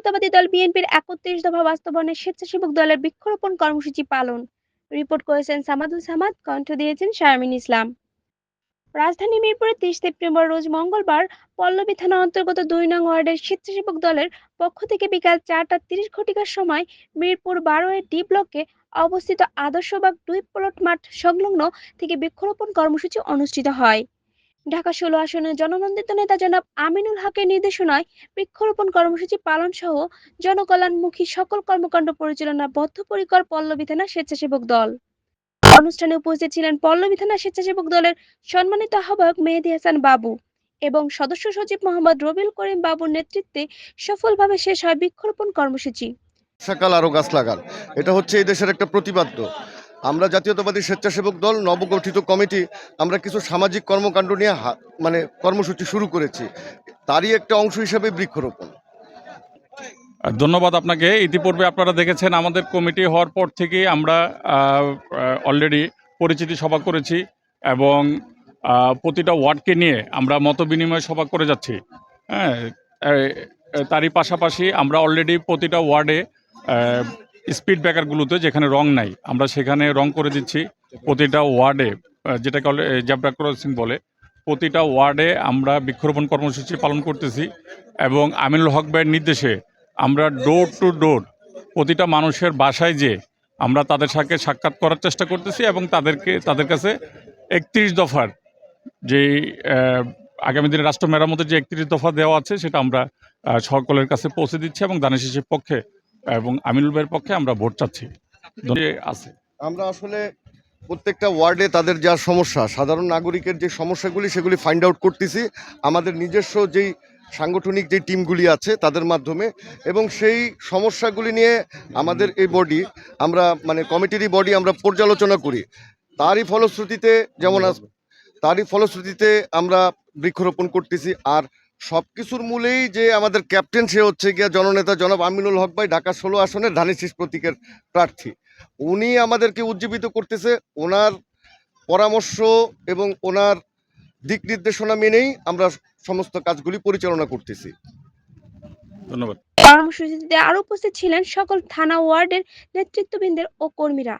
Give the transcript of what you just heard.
জাতীয়তাবাদী দল বিএনপির একত্রিশ দফা বাস্তবায়নের স্বেচ্ছাসেবক দলের বৃক্ষরোপণ কর্মসূচি পালন। রিপোর্ট করেছেন সামাদুল সামাদ, কণ্ঠ দিয়েছেন শারমিন ইসলাম। রাজধানী মিরপুরে তিরিশ সেপ্টেম্বর রোজ মঙ্গলবার পল্লবী থানা অন্তর্গত দুই নং ওয়ার্ডের স্বেচ্ছাসেবক দলের পক্ষ থেকে বিকাল চারটা তিরিশ ঘটিকার সময় মিরপুর বারো এর ডি ব্লকে অবস্থিত আদর্শবাগ দুই প্লট মাঠ সংলগ্ন থেকে বৃক্ষরোপণ কর্মসূচি অনুষ্ঠিত হয়। ঢাকা ষোলো আসনের জননন্দিত নেতা জনাব আমিনুল হকের নির্দেশনায় বৃক্ষরোপণ কর্মসূচি পালন সহ জনকল্যাণমুখী সকল কর্মকাণ্ড পরিচালনা বদ্ধপরিকর পল্লবী থানা স্বেচ্ছাসেবক দল। অনুষ্ঠানে উপস্থিত ছিলেন পল্লবী থানা স্বেচ্ছাসেবক দলের সম্মানিত আহ্বায়ক মেহেদী হাসান বাবু এবং সদস্য সচিব মোহাম্মদ রবিউল করিম বাবুর নেতৃত্বে সফলভাবে শেষ হয় বৃক্ষরোপণ কর্মসূচি। বর্ষাকাল আরও গাছ লাগান। এটা হচ্ছে এই দেশের একটা প্রতিপাদ্য আমরা জাতীয়তাবাদী স্বেচ্ছাসেবক দল, নবগঠিত কমিটি, আমরা কিছু সামাজিক কর্মকাণ্ড নিয়ে মানে কর্মসূচি শুরু করেছি। তারই একটা অংশ হিসেবে বৃক্ষরোপণ। ধন্যবাদ আপনাকে। ইতিপূর্বে আপনারা দেখেছেন আমাদের কমিটি হওয়ার পর থেকে আমরা অলরেডি পরিচিতি সভা করেছি এবং প্রতিটা ওয়ার্ডকে নিয়ে আমরা মত বিনিময় সভা করে যাচ্ছি। হ্যাঁ তারই পাশাপাশি আমরা অলরেডি প্রতিটা ওয়ার্ডে স্পিড ব্রেকারগুলোতে যেখানে রং নাই, আমরা সেখানে রং করে দিচ্ছি। প্রতিটা ওয়ার্ডে যেটাকে জ্যাবরা ক্রসিং বলে, প্রতিটা ওয়ার্ডে আমরা বৃক্ষরোপণ কর্মসূচি পালন করতেছি এবং আমিনুল হক ভাইয়ের নির্দেশে আমরা ডোর টু ডোর প্রতিটা মানুষের বাসায় যে আমরা তাদের সাথে সাক্ষাৎ করার চেষ্টা করতেছি এবং তাদেরকে, তাদের কাছে একত্রিশ দফার যে আগামী দিনে রাষ্ট্র মেরামতের যে একত্রিশ দফা দেওয়া আছে, সেটা আমরা সকলের কাছে পৌঁছে দিচ্ছি এবং দানের শিশির পক্ষে এবং আমিনুল ভাইয়ের পক্ষে আমরা ভোট চাচ্ছি। আছে। আমরা আসলে প্রত্যেকটা ওয়ার্ডে তাদের যা সমস্যা সাধারণ নাগরিকের যে সমস্যাগুলি সেগুলি ফাইন্ড আউট করতেছি। আমাদের নিজস্ব যেই সাংগঠনিক যে টিমগুলি আছে তাদের মাধ্যমে। এবং সেই সমস্যাগুলি নিয়ে আমাদের এই বডি আমরা মানে কমিটিরই বডি আমরা পর্যালোচনা করি। তারই ফলশ্রুতিতে যেমন তারই ফলশ্রুতিতে আমরা বৃক্ষরোপণ করতেছি। আর সব কিছুর মূলেই যে আমাদের ক্যাপ্টেন সে হচ্ছে গিয়া জননেতা জনাব আমিনুল হক ভাই ঢাকা ষোলো আসনের ধানের শীষ প্রতীকের প্রার্থী। উনি আমাদেরকে উজ্জীবিত করতেছে। ওনার পরামর্শ এবং ওনার দিক নির্দেশনা মেনেই আমরা সমস্ত কাজগুলি পরিচালনা করতেছি। ধন্যবাদ। কর্মসূচিতে আরও উপস্থিত ছিলেন সকল থানা ওয়ার্ডের নেতৃত্ববৃন্দের ও কর্মীরা।